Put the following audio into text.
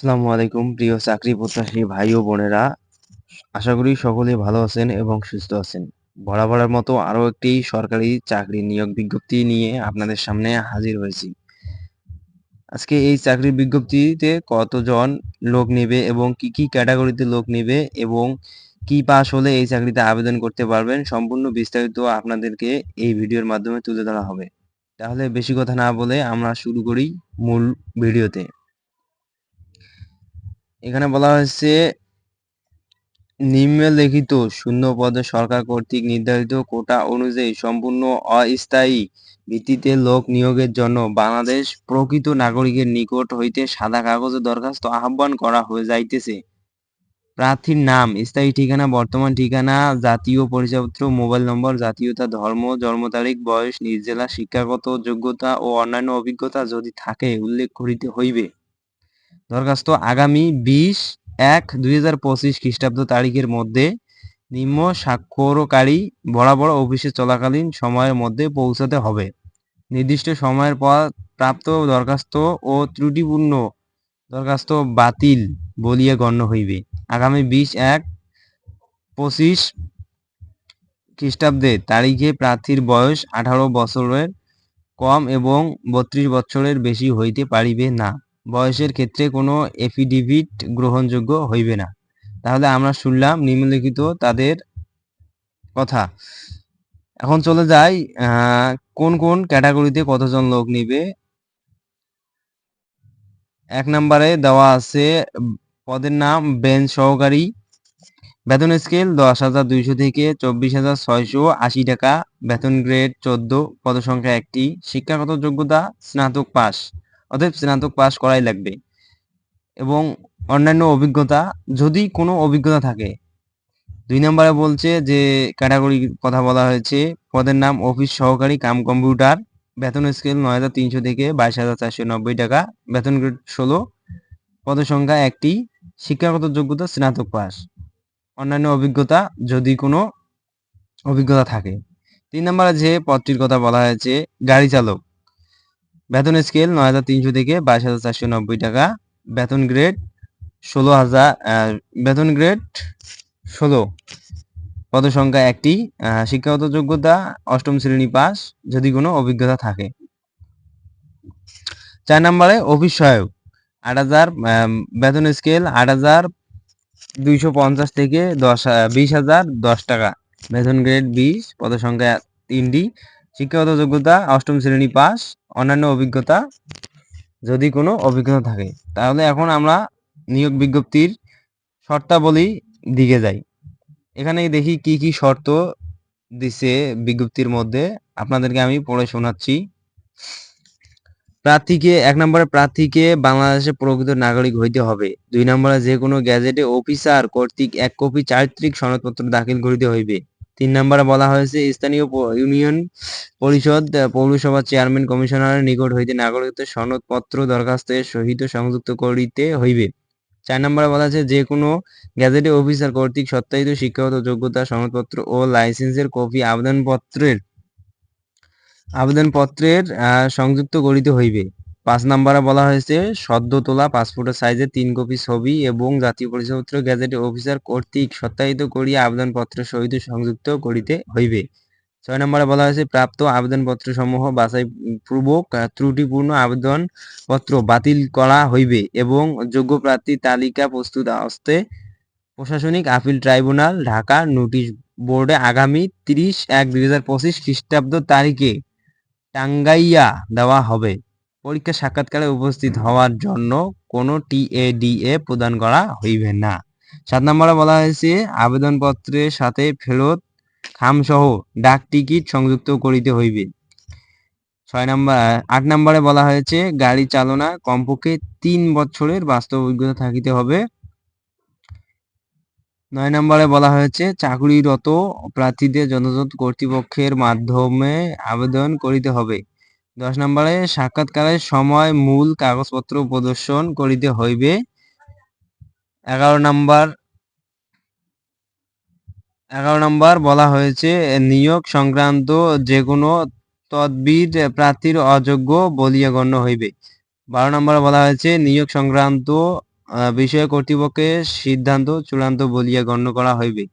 আসসালামু আলাইকুম, প্রিয় চাকরি প্রত্যাশী ভাই ও বোনেরা। আশা করি সকলে ভালো আছেন এবং সুস্থ আছেন। বরাবরের মতো আরও একটি সরকারি চাকরি নিয়োগ বিজ্ঞপ্তি নিয়ে আপনাদের সামনে হাজির হয়েছি। আজকে এই চাকরির বিজ্ঞপ্তিতে কতজন লোক নেবে এবং কি কি ক্যাটাগরিতে লোক নেবে এবং কি পাস হলে এই চাকরিতে আবেদন করতে পারবেন সম্পূর্ণ বিস্তারিত আপনাদেরকে এই ভিডিওর মাধ্যমে তুলে ধরা হবে। তাহলে বেশি কথা না বলে আমরা শুরু করি মূল ভিডিওতে। এখানে বলা হয়েছে, নিম্নলিখিত শূন্য পদে সরকার কর্তৃক নির্ধারিত কোটা অনুযায়ী সম্পূর্ণ অস্থায়ী ভিত্তিতে লোক নিয়োগের জন্য বাংলাদেশ প্রকৃত নাগরিকের নিকট হইতে সাদা কাগজে দরখাস্ত আহ্বান করা হয়ে যাইতেছে। প্রার্থীর নাম, স্থায়ী ঠিকানা, বর্তমান ঠিকানা, জাতীয় পরিচয়পত্র, মোবাইল নম্বর, জাতীয়তা, ধর্ম, জন্ম তারিখ, বয়স নিজ জেলা শিক্ষাগত যোগ্যতা ও অন্যান্য অভিজ্ঞতা যদি থাকে, উল্লেখ করিতে হইবে। দরখাস্ত আগামী বিশ এক দুই হাজার পঁচিশ খ্রিস্টাব্দ তারিখের মধ্যে নিম্ন স্বাক্ষরকারী বরাবর অফিসে চলাকালীন সময়ের মধ্যে পৌঁছাতে হবে। নির্দিষ্ট সময়ের পর প্রাপ্ত দরখাস্ত ও ত্রুটিপূর্ণ দরখাস্ত বাতিল বলিয়া গণ্য হইবে। আগামী বিশ এক পঁচিশ খ্রিস্টাব্দে তারিখে প্রার্থীর বয়স আঠারো বছরের কম এবং বত্রিশ বছরের বেশি হইতে পারিবে না। বয়সের ক্ষেত্রে কোনো এফিডেভিট গ্রহণযোগ্য হইবে না। তাহলে আমরা শুনলাম নিম্নলিখিত তাদের কথা। এখন চলে যাই কোন কোন ক্যাটাগরিতে কতজন লোক নিবে? এক নম্বরে দেওয়া আছে পদের নাম বেঞ্চ সহকারী। বেতন স্কেল দশ হাজার দুইশো থেকে চব্বিশ হাজার ছয়শো আশি টাকা। বেতন গ্রেড চোদ্দ, পদসংখ্যা একটি। শিক্ষাগত যোগ্যতা, স্নাতক পাস অতএব স্নাতক পাস করাই লাগবে। এবং অন্যান্য অভিজ্ঞতা, যদি কোনো অভিজ্ঞতা থাকে, দুই নম্বরে বলছে যে ক্যাটাগরি কথা বলা হয়েছে, পদের নাম অফিস সহকারী কাম কম্পিউটার বেতন স্কেল নয় হাজার তিনশো থেকে বাইশ হাজার চারশো নব্বই টাকা, বেতন গ্রেড ষোলো পদসংখ্যা একটি, শিক্ষাগত যোগ্যতা স্নাতক পাস অন্যান্য অভিজ্ঞতা, যদি কোনো অভিজ্ঞতা থাকে। তিন নম্বরে যে পদটির কথা বলা হয়েছে, গাড়ি চালক। বেতন স্কেল নয় হাজার তিনশো থেকে বাইশ হাজার চারশো নব্বই টাকা। বেতন গ্রেড ষোলো হাজার বেতন গ্রেড ষোলো। পদসংখ্যা একটি শিক্ষাগত যোগ্যতা অষ্টম শ্রেণি পাস যদি কোনো অভিজ্ঞতা থাকে। চার নম্বরে অফিস সহায়ক। আট হাজার বেতন স্কেল আট হাজার দুইশো পঞ্চাশ থেকে দশ বিশ হাজার দশ টাকা। বেতন গ্রেড বিশ পদসংখ্যা তিনটি। শিক্ষাগত যোগ্যতা অষ্টম শ্রেণি পাস, অন্যান্য অভিজ্ঞতা যদি কোনো অভিজ্ঞতা থাকে। তাহলে এখন আমরা নিয়োগ বিজ্ঞপ্তির শর্তাবলী দিকে যাই। এখানে দেখি কি কি শর্ত দিছে বিজ্ঞপ্তির মধ্যে। আপনাদেরকে আমি পড়ে শোনাচ্ছি। প্রার্থীকে, এক নম্বরে প্রার্থীকে বাংলাদেশের প্রকৃত নাগরিক হইতে হবে। দুই নম্বরে যে কোনো গ্যাজেটে অফিসার কর্তৃক এক কপি চারিত্রিক সনদপত্র দাখিল করিতে হইবে। তিন নম্বরে বলা হয়েছে, স্থানীয় ইউনিয়ন পরিষদ পৌরসভা চেয়ারম্যান, কমিশনারের নিকট হইতে নাগরিকত্বের সনদপত্র দরখাস্তের সহিত সংযুক্ত করিতে হইবে। চার নম্বরে বলা আছে, যে কোনো গ্যাজেটে অফিসার কর্তৃক সত্যায়িত শিক্ষাগত যোগ্যতা, সনদপত্র ও লাইসেন্সের কপি আবেদনপত্রের আবেদনপত্রের সংযুক্ত করিতে হইবে। পাঁচ নম্বরে বলা হয়েছে, সদ্য তোলা পাসপোর্টের সাইজের তিন কপি ছবি এবং জাতীয় পরিচয়পত্র, গ্যাজেটে অফিসার কর্তৃক সত্যায়িত করিয়া আবেদনপত্রের সহিত সংযুক্ত করিতে হইবে। ছয় নম্বরে বলা হয়েছে, প্রাপ্ত আবেদনপত্র সমূহ বাছাই পূর্বক ত্রুটিপূর্ণ আবেদনপত্র বাতিল করা হইবে এবং যোগ্য প্রার্থী তালিকা প্রস্তুত হস্তে প্রশাসনিক আপিল ট্রাইব্যুনাল, ঢাকা নোটিশ বোর্ডে আগামী তিরিশ এক দুই হাজার পঁচিশ খ্রিস্টাব্দ তারিখে টাঙ্গাইয়া দেওয়া হবে। পরীক্ষা সাক্ষাৎকারে উপস্থিত হওয়ার জন্য কোনো টিএডিএ প্রদান করা হইবে না। সাত নম্বরে বলা হয়েছে, আবেদনপত্রের সাথে ফেরত খামসহ ডাক টিকিট সংযুক্ত করিতে হইবে। ছয় নম্বর, আট নম্বরে বলা হয়েছে, গাড়ি চালনা কমপক্ষে তিন বছরের বাস্তব অভিজ্ঞতা থাকিতে হবে। নয় নম্বরে বলা হয়েছে, চাকরিরত প্রার্থীদের যথাযথ কর্তৃপক্ষের মাধ্যমে আবেদন করিতে হবে। দশ নম্বরে, সাক্ষাৎকারের সময় মূল কাগজপত্র প্রদর্শন করিতে হইবে। এগারো নম্বর এগারো নম্বর বলা হয়েছে, নিয়োগ সংক্রান্ত যে কোনো তদবির প্রার্থীর অযোগ্য বলিয়া গণ্য হইবে। বারো নম্বরে বলা হয়েছে, নিয়োগ সংক্রান্ত বিষয়ে কর্তৃপক্ষের সিদ্ধান্ত চূড়ান্ত বলিয়া গণ্য করা হইবে।